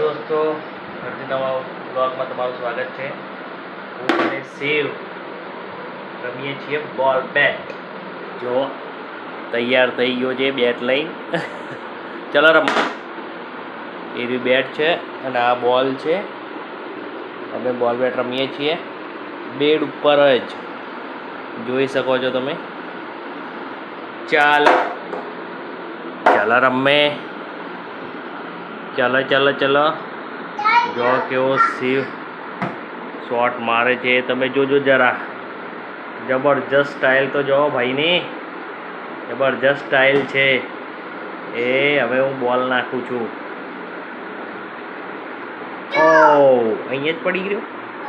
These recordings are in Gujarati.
દોસ્તો ફરીથી નવા બ્લોગમાં તમારું સ્વાગત છે. હું અને સેવ રમીએ છીએ બોલ બેટ જો, તૈયાર થઈ ગયો છે બેટ લઈ. ચલો રમ એવી બેટ છે અને આ બોલ છે. અમે બોલ બેટ રમીએ છીએ. બેડ ઉપર જ. જોઈ શકો છો તમે. ચાલ. ચાલો રમે. ચાલો ચાલો ચાલો. જો કેવો શિવ શોટ મારે છે, તમે જોજો જરા. જબરજસ્ત સ્ટાઇલ તો જો ભાઈની. જબરજસ્ત સ્ટાઇલ છે. એ હવે હું બોલ નાખું છું. ઓ, અહીંયા જ પડી ગયો?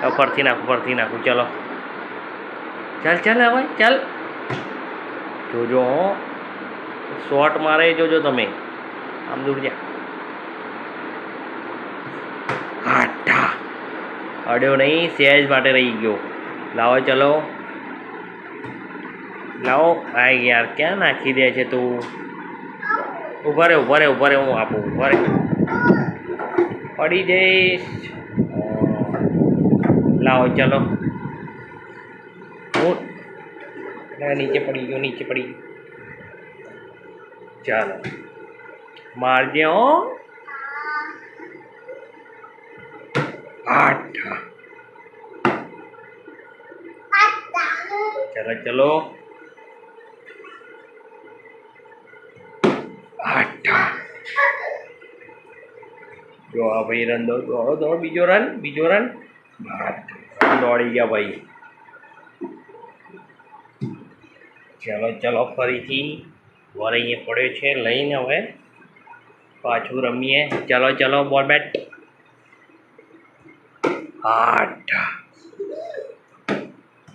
હવે ફરથી નાખું ફરથી નાખું. ચાલો. ચાલ ચાલ, હવે, ચાલ. જોજો, હો. શોટ મારે, જોજો તમે. આમ દૂર જા. આઠા અડ્યો નહીં સહેજ માટે રહી ગયો. લાવો, ચલો. લાવો. આ યાર ક્યાં નાખી દે છે તું? ઊભા રે ઊભા રે ઊભા રે હું આપું, ઊભા રે પડી જઈશ. લાવો, ચલો. હું નીચે પડી ગયો, નીચે પડી ગયો. ચાલો. મારજે, હો. આઠ ચલો ચલો આઠ જો આ ભાઈ રન દો દોડો દોડો બીજો રન બીજો રન આઠ રન દોડી ગયા ભાઈ ચલો ચલો ફરીથી બોલ અહીંયા પડ્યો છે લઈને હવે પાછું રમીએ ચલો ચલો બોલ બેટ આઠ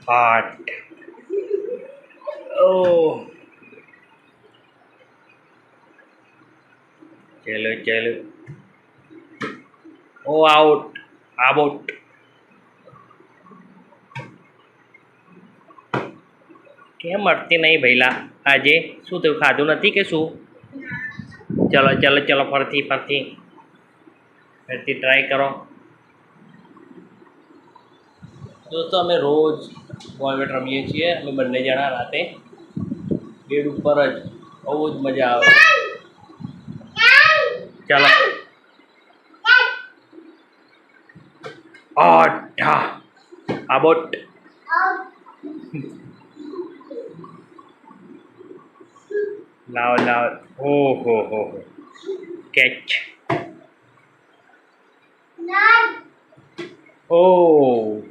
આઠ ઓ ચલો ચલો ઓ આઉટ આઉટ કેમ મળતી નહીં ભૈલા? આજે શું થયું? ખાધું નથી કે શું? ચલો ચલો ચલો, ફરતી ફરતી. ફરતી ટ્રાય કરો. દોસ્તો અમે રોજ બોલ બેટ રમીએ છીએ અમે બંને જણા રાતે બેડ ઉપર જ બહુ જ મજા આવે ચાલો અઢા આ બોટ લાવ લાવ હો હો હો હો કેચ ઓ ઓ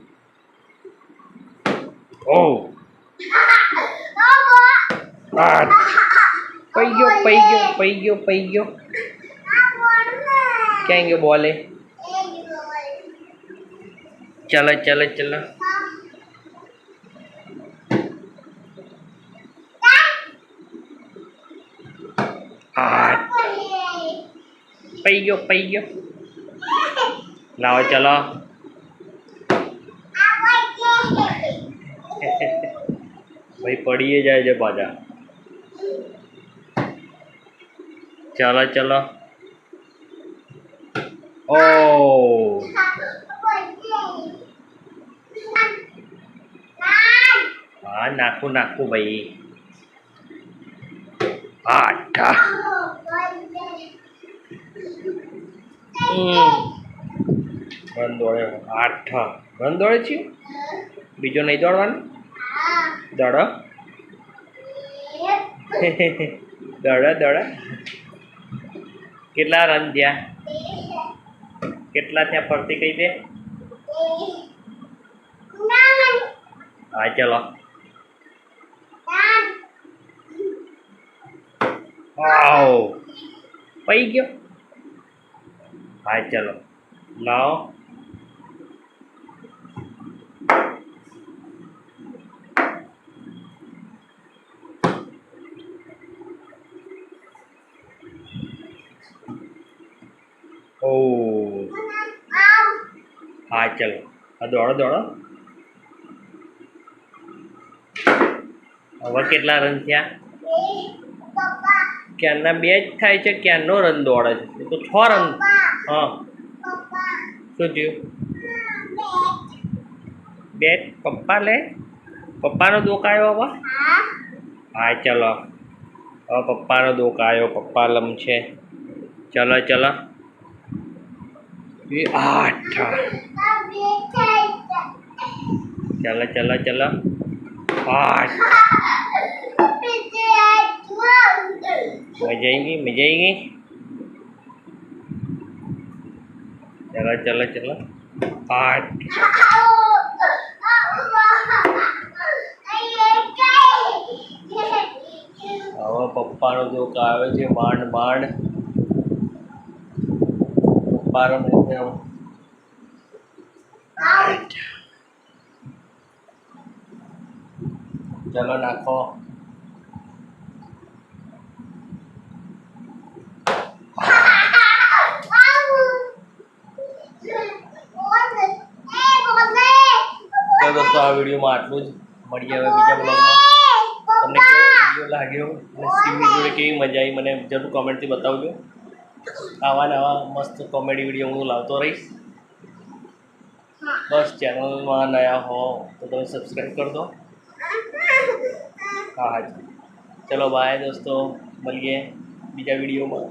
આ પઈ ગયો પઈ ગયો પઈ ગયો પઈ ગયો ક્યાં ગયો બોલે ચલો ચલો ચલો આઠ પઈ ગયો પઈ ગયો લાવો ચલો ચલો. ઓ. હા નાખું નાખું ભાઈ. આઠ આઠ. દોડે છે બીજો નહીં દોડવાનું? દોડો. દોડો દોડો. કેટલા રન થયા? કેટલા થયા ફરતી કહી દે હા, ચલો. પઈ ગયો? હા, ચલો. લાવો. ઓ. હા, ચલો. હા દોડો દોડો. હવે કેટલા રન થયા? ક્યારના બે જ થાય છે, ક્યારનો રન દોડે છે? તો છ રન. હા. શું થયું? બેટ પપ્પા લે? પપ્પાનો દોકાયો હવે? હા, ચલો. હવે પપ્પાનો દોકાયો પપ્પા લમ છે ચલો ચલો. એ આઠ. ચલો ચલો ચલો. આઠ. મજા આવી મજા આવી ચલો ચલો ચલો. આઠ. હવે પપ્પાનો દુઃખ આવે છે, માંડ માંડ. છે હવે. આઠ. ચલો નાખો. તો દોસ્તો આ વિડીયોમાં આટલું જ. મળીએ હવે બીજા બ્લોગમાં તમને કેવો વીડિયો લાગ્યો? અને સીમની જોડે કેવી મજા આવી? મને જરૂર કોમેન્ટથી બતાવજો. આવા નવા મસ્ત કોમેડી વીડિયો હું લાવતો રહીશ. બસ ચેનલમાં નયા હો, તો તમે સબસ્ક્રાઈબ કરી દો. હા હા ચલો બાય દોસ્તો, મળીએ બીજા વિડીયોમાં